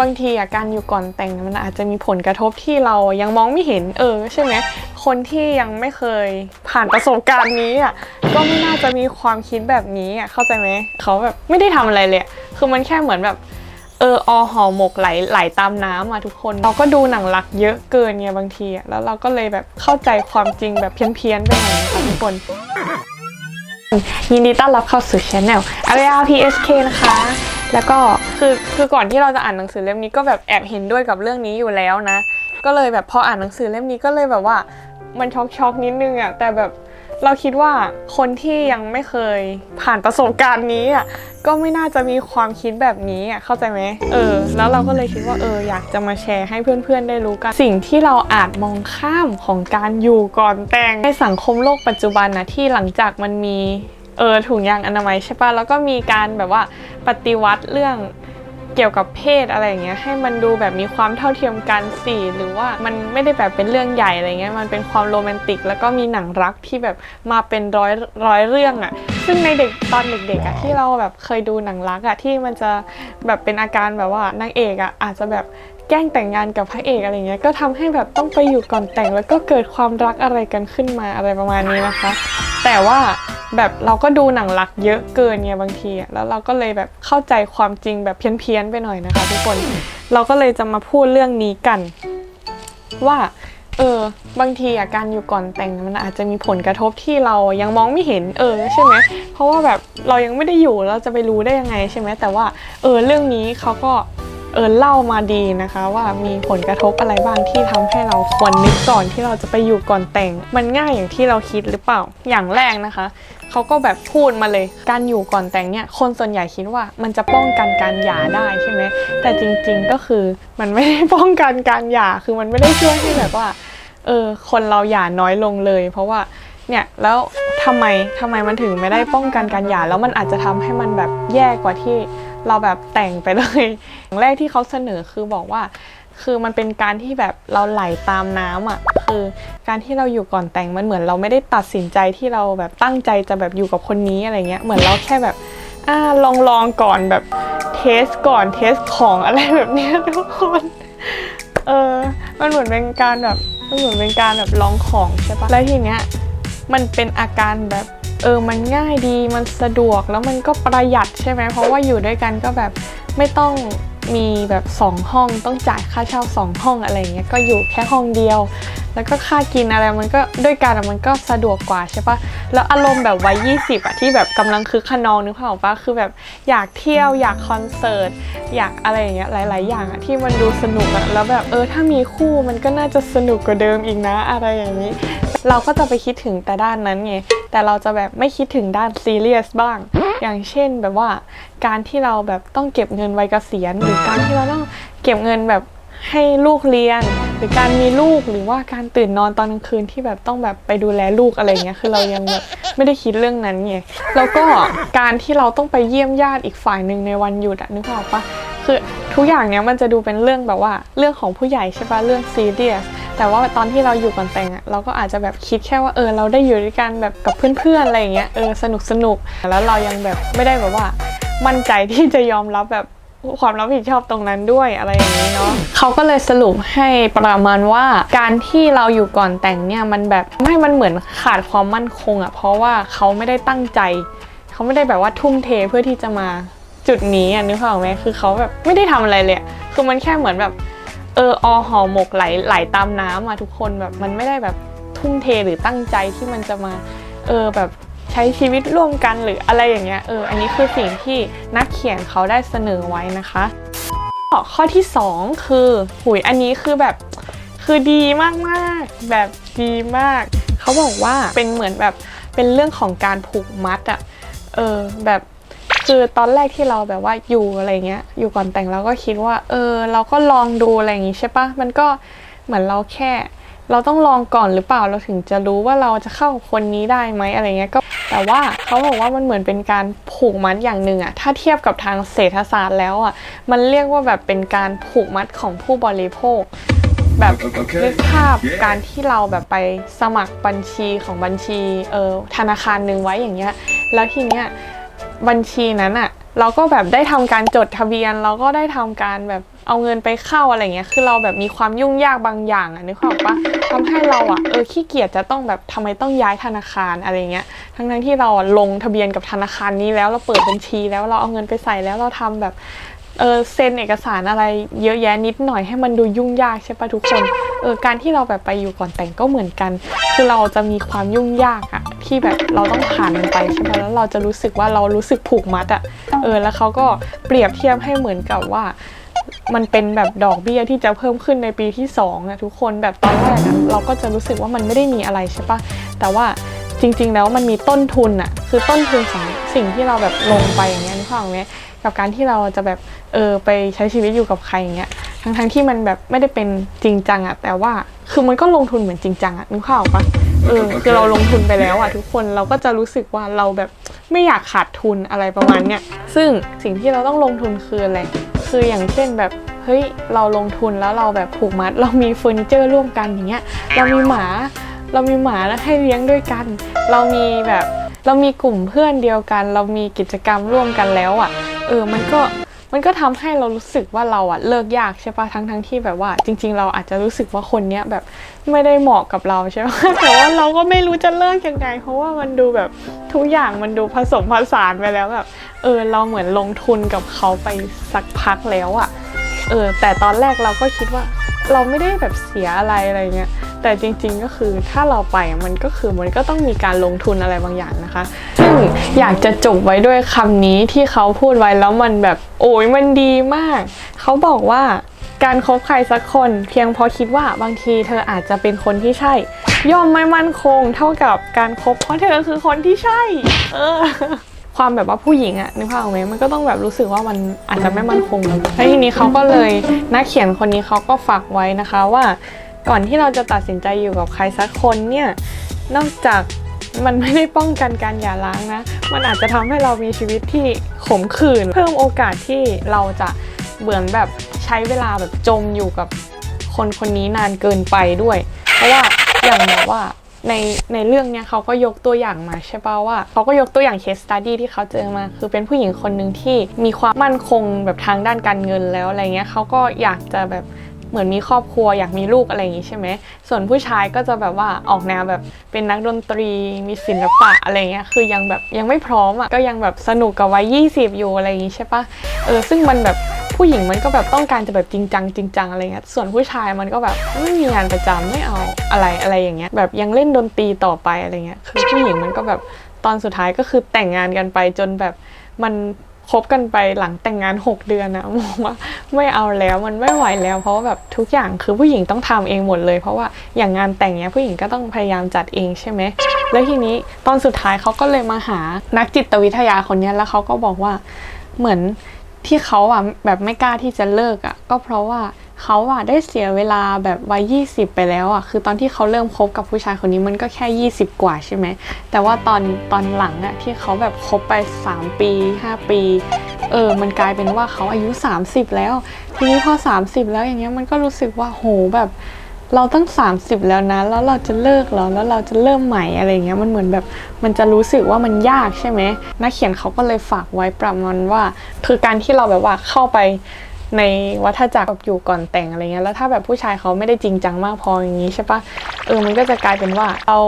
บางทีอะการอยู่ก่อนแต่งมันอาจจะมีผลกระทบที่เรายังมองไม่เห็นเออใช่ไหมคนที่ยังไม่เคยผ่านประสบการณ์นี้อะก็ไม่น่าจะมีความคิดแบบนี้อะเข้าใจไหมเขาแบบไม่ได้ทำอะไรเลยคือมันแค่เหมือนแบบเอออห่อหมกไหลไหลตามน้ำอะทุกคน เราก็ดูหนังรักเยอะเกินไงบางทีอะแล้วเราก็เลยแบบเข้าใจความจริงแบบเพี้ยนๆไปหน่อยทุกคนยินดีต้อนรับเข้าสู่ช anel อารยา PSK นะคะ แล้วก็คือคือก่อนที่เราจะอ่านหนังสือเล่มนี้ก็แบบแอบเห็นด้วยกับเรื่องนี้อยู่แล้วนะ ก็เลยแบบพออ่านหนังสือเล่มนี้ก็เลยแบบว่ามันช็อกช็อกนิดนึงอะแต่แบบเราคิดว่าคนที่ยังไม่เคยผ่านประสบการณ์นี้อะก็ไม่น่าจะมีความคิดแบบนี้อะเข้าใจไหมเออ แล้วเราก็เลยคิดว่าเอออยากจะมาแชร์ให้เพื่อนๆได้รู้กัน สิ่งที่เราอาจมองข้ามของการอยู่ก่อนแต่งในสังคมโลกปัจจุบันนะที่หลังจากมันมี เออถุงยางอนามัยใช่ปะแล้วก็มีการแบบว่าปฏิวัติเรื่องเกี่ยวกับเพศอะไรอย่างเงี้ยให้มันดูแบบมีความเท่าเทียมกันสิหรือว่ามันไม่ได้แบบเป็นเรื่องใหญ่อะไรเงี้ยมันเป็นความโรแมนติก แล้วก็มีหนังรักที่แบบมาเป็นร้อยร้อยเรื่องอะ่ะซึ่งในเด็กตอนเด็กๆอะ่ะที่เราแบบเคยดูหนังรักอะ่ะที่มันจะแบบเป็นอาการแบบว่านางเอกอะ่ะอาจจะแบบแกล้งแต่งงานกับพระเอกอะไรเงี้ยก็ทำให้แบบต้องไปอยู่ก่อนแต่งแล้วก็เกิดความรักอะไรกันขึ้นมาอะไรประมาณนี้นะคะ แต่ว่า แบบเราก็ดูหนังรักเยอะเกินไงบางทีแล้วเราก็เลยแบบเข้าใจความจริงแบบเพี้ยนๆไปหน่อยนะคะทุกคนเราก็เลยจะมาพูดเรื่องนี้กัน ว่าเออบางทีอะการอยู่ก่อนแต่งมันอาจจะมีผลกระทบที่เรายังมองไม่เห็น เออใช่ไหมเพราะว่าแบบเรายังไม่ได้อยู่เราจะไปรู้ได้ยังไงใช่ไหมแต่ว่าเออเรื่องนี้เขาก็ เออเล่ามาดีนะคะว่ามีผลกระทบอะไรบ้างที่ทำให้เราควรนึกก่อนที่เราจะไปอยู่ก่อนแต่ง มันง่ายอย่างที่เราคิดหรือเปล่าอย่างแรกนะคะเขาก็แบบพูดมาเลย การอยู่ก่อนแต่งเนี่ยคนส่วนใหญ่คิดว่ามันจะป้องกันการหย่าได้ใช่ไหมแต่จริงๆก็คือมันไม่ได้ป้องกันการหย่าคือมันไม่ได้ช่วยให้แบบว่าเออคนเราหย่าน้อยลงเลย เพราะว่าเนี่ยแล้วทำไมทำไมมันถึงไม่ได้ป้องกันการหย่าแล้วมันอาจจะทำให้มันแบบแย่กว่าที่ เราแบบแต่งไปเลยอย่างแรกที่เขาเสนอคือบอกว่า คือมันเป็นการที่แบบเราไหลตามน้ำอะคือการที่เราอยู่ก่อนแต่งมันเหมือนเราไม่ได้ตัดสินใจที่เราแบบตั้งใจจะแบบอยู่กับคนนี้อะไรเงี้ยเหมือนเราแค่แบบอ่าลองลองก่อนแบบเทสก่อนเทสของอะไรแบบเนี้ยทุกคนเออมันเหมือนเป็นการแบบมันเหมือนเป็นการแบบลองของใช่ปะแล้วทีเนี้ยมันเป็นอาการแบบ เออมันง่ายดีมันสะดวกแล้วมันก็ประหยัดใช่ไหมเพราะว่าอยู่ด้วยกันก็แบบไม่ต้องมีแบบสองห้องต้องจ่ายค่าเช่าสองห้องอะไรเงี้ยก็อยู่แค่ห้องเดียว แล้วก็ค่ากินอะไรมันก็ด้วยกันมันก็สะดวกกว่าใช่ปะแล้วอารมณ์แบบวัยยี่สิบอะที่แบบกำลังคึกขนองนึกภาพออกปะคือแบบอยากเที่ยวอยากคอนเสิร์ตอยากอะไรอย่างเงี้ยหลาย ๆ อย่างอะที่มันดูสนุกอะแล้วแบบเออถ้ามีคู่มันก็น่าจะสนุกกว่าเดิมอีกนะอะไรอย่างนี้ เราก็จะไปคิดถึงแต่ด้านนั้นไง แต่เราจะแบบไม่คิดถึงด้านซีเรียสบ้าง อย่างเช่นแบบว่าการที่เราแบบต้องเก็บเงินไวัยเกษียณหรือการที่เราต้องเก็บเงินแบบให้ลูกเรียน หรือการมีลูกหรือว่าการตื่นนอนตอนกลางคืนที่แบบต้องแบบไปดูแลลูกอะไรเงี้ยคือเรายังแบบไม่ได้คิดเรื่องนั้นไงแล้วก็การที่เราต้องไปเยี่ยมญาติอีกฝ่ายหนึ่งในวันหยุดอะนึกออกปะคือทุกอย่างเนี้ยมันจะดูเป็นเรื่องแบบว่าเรื่องของผู้ใหญ่ใช่ปะเรื่องซีเรียส แต่ว่าตอนที่เราอยู่ก่อนแต่งอะเราก็อาจจะแบบคิดแค่ว่าเออเราได้อยู่ด้วยกันแบบกับเพื่อนๆอะไรอย่างเงี้ยเออสนุกสนุกแล้วเรายังแบบไม่ได้แบบว่า มั่นใจที่จะยอมรับแบบความรับผิดชอบตรงนั้นด้วยอะไรอย่างนี้เนาะเขาก็เลยสรุปให้ประมาณว่า การที่เราอยู่ก่อนแต่งเนี่ยมันแบบไม่มันเหมือนขาดความมั่นคงอะเพราะว่าเขาไม่ได้ตั้งใจ เขาไม่ได้แบบว่าทุ่มเทเพื่อที่จะมาจุดนี้อะนึกภาพออกไหมคือเขาแบบไม่ได้ทำอะไรเลยคือมันแค่เหมือนแบบ เอออห่อหมกไหลไหลตามน้ำอะทุกคนแบบมันไม่ได้แบบทุ่มเทหรือตั้งใจที่มันจะมาเออแบบใช้ชีวิตร่วมกันหรืออะไรอย่างเงี้ยเอออันนี้คือสิ่งที่นักเขียนเขาได้เสนอไว้นะคะข้อที่ 2 คือหุยอันนี้คือแบบคือดีมากๆแบบดีมาก เขาบอกว่าเป็นเหมือนแบบเป็นเรื่องของการผูกมัดอะเออแบบ คือตอนแรกที่เราแบบว่าอยู่อะไรเงี้ย อยู่ก่อนแต่งเราก็คิดว่า เออ เราก็ลองดูอะไรอย่างงี้ใช่ปะมันก็เหมือนเราแค่ เราต้องลองก่อนหรือเปล่าเราถึงจะรู้ว่าเราจะเข้าคนนี้ได้ไหมอะไรเงี้ยก็ แต่ว่าเขาบอกว่ามันเหมือนเป็นการผูกมัดอย่างหนึ่งอะถ้าเทียบกับทางเศรษฐศาสตร์แล้วอะมันเรียกว่าแบบเป็นการผูกมัดของผู้บริโภคแบบนึกภาพการที่เราแบบไปสมัครบัญชีของบัญชีเออธนาคารหนึ่งไว้อย่างเงี้ย แล้วทีเนี้ย บัญชีนั้นอะเราก็แบบได้ทำการจดทะเบียน เราก็ได้ทำการแบบเอาเงินไปเข้าอะไรเงี้ยคือเราแบบมีความยุ่งยากบางอย่างอะนึกออกปะทำให้เราอะเออขี้เกียจจะต้องแบบทำไมต้องย้ายธนาคารอะไรเงี้ยทั้งทั้งที่เราลงทะเบียนกับธนาคารนี้แล้วเราเปิดบัญชีแล้วเราเอาเงินไปใส่แล้วเราทำแบบเออเซ็นเอกสารอะไรเยอะแยะนิดหน่อยให้มันดูยุ่งยากใช่ปะทุกคนเออการที่เราแบบไปอยู่ก่อนแต่งก็เหมือนกัน คือเราจะมีความยุ่งยากอะ ที่แบบเราต้องผ่านมันไปใช่ปะแล้วเราจะรู้สึกว่าเรารู้สึกผูกมัดอะเออแล้วเขาก็เปรียบเทียบให้เหมือนกับว่ามันเป็นแบบดอกเบี้ยที่จะเพิ่มขึ้นในปีที่2อะทุกคนแบบตอนแรกอะเราก็จะรู้สึกว่ามันไม่ได้มีอะไรใช่ปะแต่ว่าจริง ๆ แล้วมันมีต้นทุนอะคือต้นทุนของสิ่งที่เราแบบลงไปอย่างเงี้ยนึกภาพออกไหมกับการที่เราจะแบบเออไปใช้ชีวิตอยู่กับใครอย่างเงี้ยทั้งๆที่มันแบบไม่ได้เป็นจริงจังอะแต่ว่าคือมันก็ลงทุนเหมือนจริงจังอะนึกภาพออกปะ เออคือเราลงทุนไปแล้วอะทุกคนเราก็จะรู้สึกว่าเราแบบไม่อยากขาดทุนอะไรประมาณเนี้ยซึ่งสิ่งที่เราต้องลงทุนคืออะไรคืออย่างเช่นแบบเฮ้ยเราลงทุนแล้วเราแบบผูกมัด เรามีเฟอร์นิเจอร์ร่วมกันอย่างเงี้ยเรามีหมาเรามีหมาแล้วให้เลี้ยงด้วยกัน เรามีแบบเรามีกลุ่มเพื่อนเดียวกัน เรามีกิจกรรมร่วมกันแล้วอะ่ะเออมันก็ มันก็ทำให้เรารู้สึกว่าเราอะเลิกยากใช่ปะทั้งทั้งที่แบบว่า จริง ๆ เราอาจจะรู้สึกว่าคนเนี้ยแบบไม่ได้เหมาะกับเราใช่ปะแต่ว่าเราก็ไม่รู้จะเลิกยังไง เพราะว่ามันดูแบบทุกอย่างมันดูผสมผสานไปแล้วแบบ เออเราเหมือนลงทุนกับเขาไปสักพักแล้วอะเออแต่ตอนแรกเราก็คิดว่าเราไม่ได้แบบเสียอะไรอะไรเงี้ย แต่จริงๆก็คือถ้าเราไปมันก็คือมันก็ต้องมีการลงทุนอะไรบางอย่างนะคะ ซึ่งอยากจะจบไว้ด้วยคำนี้ที่เขาพูดไว้แล้วมันแบบโอ้ยมันดีมาก เขาบอกว่าการคบใครสักคน เพียงพราะคิดว่าบางทีเธออาจจะเป็นคนที่ใช่ ย่อมไม่มั่นคงเท่ากับการคบเพราะเธอคือคนที่ใช่ เออความแบบว่าผู้หญิงอะนึกภาพออกไหมมันก็ต้องแบบรู้สึกว่ามันอาจจะไม่มั่นคงแล้วทีนี้เขาก็เลยนักเขียนคนนี้เขาก็ฝากไว้นะคะว่า ก่อนที่เราจะตัดสินใจอยู่กับใครสักคนเนี่ย นอกจากมันไม่ได้ป้องกันการหย่าร้างนะ มันอาจจะทำให้เรามีชีวิตที่ขมขื่น เพิ่มโอกาสที่เราจะเหมือนแบบใช้เวลาแบบจมอยู่กับคนคนนี้นานเกินไปด้วย เพราะว่าอย่างแบบว่าในในเรื่องเนี้ยเขาก็ยกตัวอย่างมาใช่ป่าว่าเขาก็ยกตัวอย่างเคสตัดดี้ที่เขาเจอมา คือเป็นผู้หญิงคนหนึ่งที่มีความมั่นคงแบบทางด้านการเงินแล้วอะไรเงี้ยเขาก็อยากจะแบบ เหมือนมีครอบครัวอยากมีลูกอะไรอย่างงี้ใช่ไหมส่วนผู้ชายก็จะแบบว่าออกแนวแบบเป็นนักดนตรีมีศิลปะอะไรเงี้ยคือยังแบบยังไม่พร้อมอะก็ยังแบบสนุกกับวัย20 อยู่อะไรอย่างงี้ใช่ปะเออซึ่งมันแบบผู้หญิงมันก็แบบต้องการจะแบบจริงจังจริงจังอะไรเงี้ยส่วนผู้ชายมันก็แบบไม่มีงานประจำไม่เอาอะไรอะไรอย่างเงี้ยแบบยังเล่นดนตรีต่อไปอะไรเงี้ยคือผู้หญิงมันก็แบบตอนสุดท้ายก็คือแต่งงานกันไปจนแบบมัน คบกันไปหลังแต่งงาน 6 เดือนนะมองว่าไม่เอาแล้วมันไม่ไหวแล้ว เพราะว่าแบบทุกอย่างคือผู้หญิงต้องทำเองหมดเลย เพราะว่าอย่างงานแต่งเนี้ยผู้หญิงก็ต้องพยายามจัดเองใช่ไหมแล้วทีนี้ตอนสุดท้ายเขาก็เลยมาหานักจิตวิทยาคนนี้แล้วเขาก็บอกว่าเหมือนที่เขาอะแบบไม่กล้าที่จะเลิกอะก็เพราะว่า เขาอะได้เสียเวลาแบบวัย20ไปแล้วอะคือตอนที่เขาเริ่มคบกับผู้ชายคนนี้มันก็แค่20กว่าใช่ไหม แต่ว่าตอนตอนหลังอะที่เขาแบบคบไป3ปี5ปี เออ มันกลายเป็นว่าเขาอายุ30แล้ว ทีนี้พอ30แล้วอย่างเงี้ยมันก็รู้สึกว่าโหแบบเราตั้ง 30 แล้วนะ แล้วเราจะเลิกเหรอแล้วเราจะเริ่มใหม่อะไรเงี้ยมันเหมือนแบบ มันจะรู้สึกว่ามันยากใช่ไหมนักเขียนเขาก็เลยฝากไว้ประมาณว่า คือการที่เราแบบว่าเข้าไป ในวัฏจักรแบบอยู่ก่อนแต่งอะไรเงี้ยแล้วถ้าแบบผู้ชายเขาไม่ได้จริงจังมากพออย่างนี้ใช่ปะเออมันก็จะกลายเป็นว่าเรา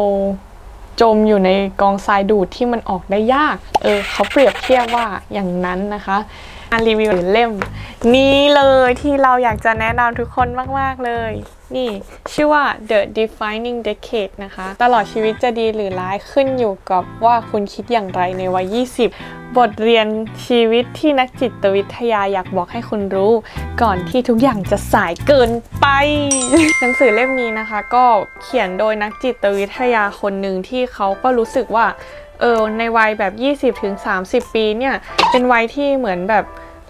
จมอยู่ในกองทรายดูดที่มันออกได้ยาก เออเขาเปรียบเทียบว่าอย่างนั้นนะคะ งานรีวิวเล่ม นี้เลยที่เราอยากจะแนะนำทุกคนมาก ๆ เลย นี่ ชื่อว่า The Defining Decade นะคะ ตลอดชีวิตจะดีหรือร้ายขึ้นอยู่กับว่าคุณคิดอย่างไรในวัย 20 บทเรียนชีวิตที่นักจิตวิทยาอยากบอกให้คุณรู้ ก่อนที่ทุกอย่างจะสายเกินไป หนังสือเล่มนี้นะคะ ก็เขียนโดยนักจิตวิทยาคนหนึ่งที่เขาก็รู้สึกว่า เออในวัยแบบ 20ถึง30 ปีเนี่ยเป็นวัยที่เหมือนแบบ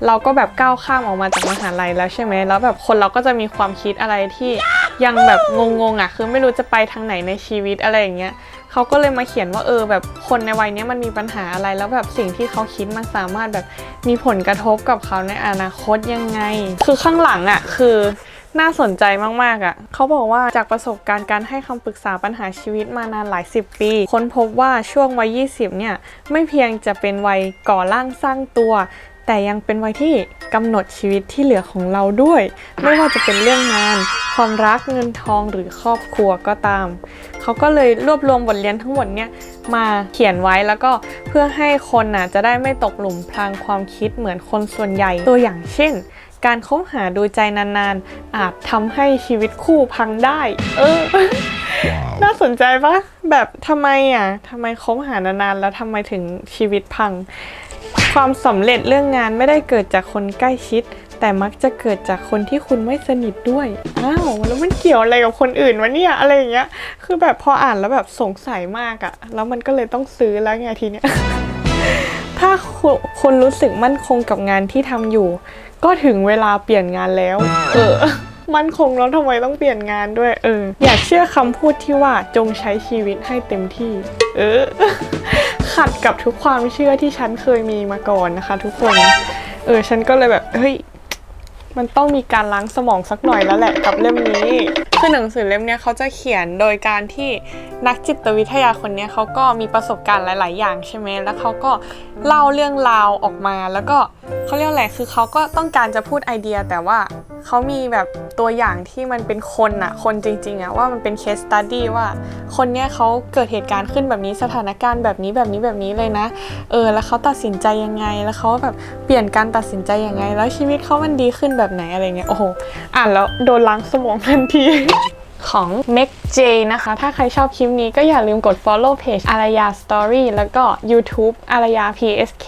เราก็แบบก้าวข้ามออกมาจากมหาลัยแล้วใช่ไหม แล้วแบบคนเราก็จะมีความคิดอะไรที่ยังแบบงงๆอะ คือไม่รู้จะไปทางไหนในชีวิตอะไรอย่างเงี้ยเขาก็เลยมาเขียนว่าเออแบบคนในวัยเนี้ยมันมีปัญหาอะไร แล้วแบบสิ่งที่เขาคิดมันสามารถแบบมีผลกระทบกับเขาในอนาคตยังไง คือข้างหลังอะคือ น่าสนใจมาก ๆอะ เขาบอกว่าจากประสบการณ์การให้คำปรึกษาปัญหาชีวิตมานานหลายสิบปี ค้นพบว่าช่วงวัย 20 เนี่ย ไม่เพียงจะเป็นวัยก่อร่างสร้างตัว แต่ยังเป็นวัยที่กำหนดชีวิตที่เหลือของเราด้วย ไม่ว่าจะเป็นเรื่องงาน ความรักเงินทองหรือครอบครัวก็ตาม เขาก็เลยรวบรวมบทเรียนทั้งหมดเนี่ยมาเขียนไว้แล้วก็เพื่อให้คนน่ะจะได้ไม่ตกหลุมพรางความคิดเหมือนคนส่วนใหญ่ตัวอย่างเช่น การคบหาดูใจนานๆ อาจทำให้ชีวิตคู่พังได้ เออ น่าสนใจปะแบบทำไมอะทำไมคบหานานๆ แล้วทำไมถึงชีวิตพัง ความสำเร็จเรื่องงานไม่ได้เกิดจากคนใกล้ชิด แต่มักจะเกิดจากคนที่คุณไม่สนิทด้วย อ้าวแล้วมันเกี่ยวอะไรกับคนอื่นวะเนี่ยอะไรอย่างเงี้ย คือแบบพออ่านแล้วแบบสงสัยมากอะแล้วมันก็เลยต้องซื้อแล้วไงทีเนี้ยถ้าคุณคุณรู้สึกมั่นคงกับงานที่ทำอยู่ ก็ถึงเวลาเปลี่ยนงานแล้ว เออ มั่นคงแล้วทำไมต้องเปลี่ยนงานด้วย เออ อย่าเชื่อคำพูดที่ว่าจงใช้ชีวิตให้เต็มที่ เออ ขัดกับทุกความเชื่อที่ฉันเคยมีมาก่อนนะคะ ทุกคน เออ ฉันก็เลยแบบ เฮ้ย มันต้องมีการล้างสมองสักหน่อยแล้วแหละกับเล่มนี้ คือหนังสือเล่มนี้เขาจะเขียนโดยการที่นักจิตวิทยาคนนี้เขาก็มีประสบการณ์หลาย ๆ อย่างใช่ไหมแล้วเขาก็เล่าเรื่องราวออกมา แล้วก็เขาเรียกอะไรคือเขาก็ต้องการจะพูดไอเดียแต่ว่าเขามีแบบตัวอย่างที่มันเป็นคนอะคนจริงๆอะว่ามันเป็นเคสตัดดี้ว่า คนเนี้ยเขาเกิดเหตุการณ์ขึ้นแบบนี้สถานการณ์แบบนี้แบบนี้แบบนี้เลยนะ เออ แล้วเขาตัดสินใจยังไง แล้วเขาแบบเปลี่ยนการตัดสินใจยังไง แล้วชีวิตเขามันดีขึ้นแบบไหนอะไรเงี้ยโอ้โหอ่านแล้วโดนล้างสมองทันทีของ m a c J นะคะ ถ้าใครชอบคลิปนี้ก็อย่าลืมกด follow page อารยา Story แล้วก็ YouTube อารยา PSK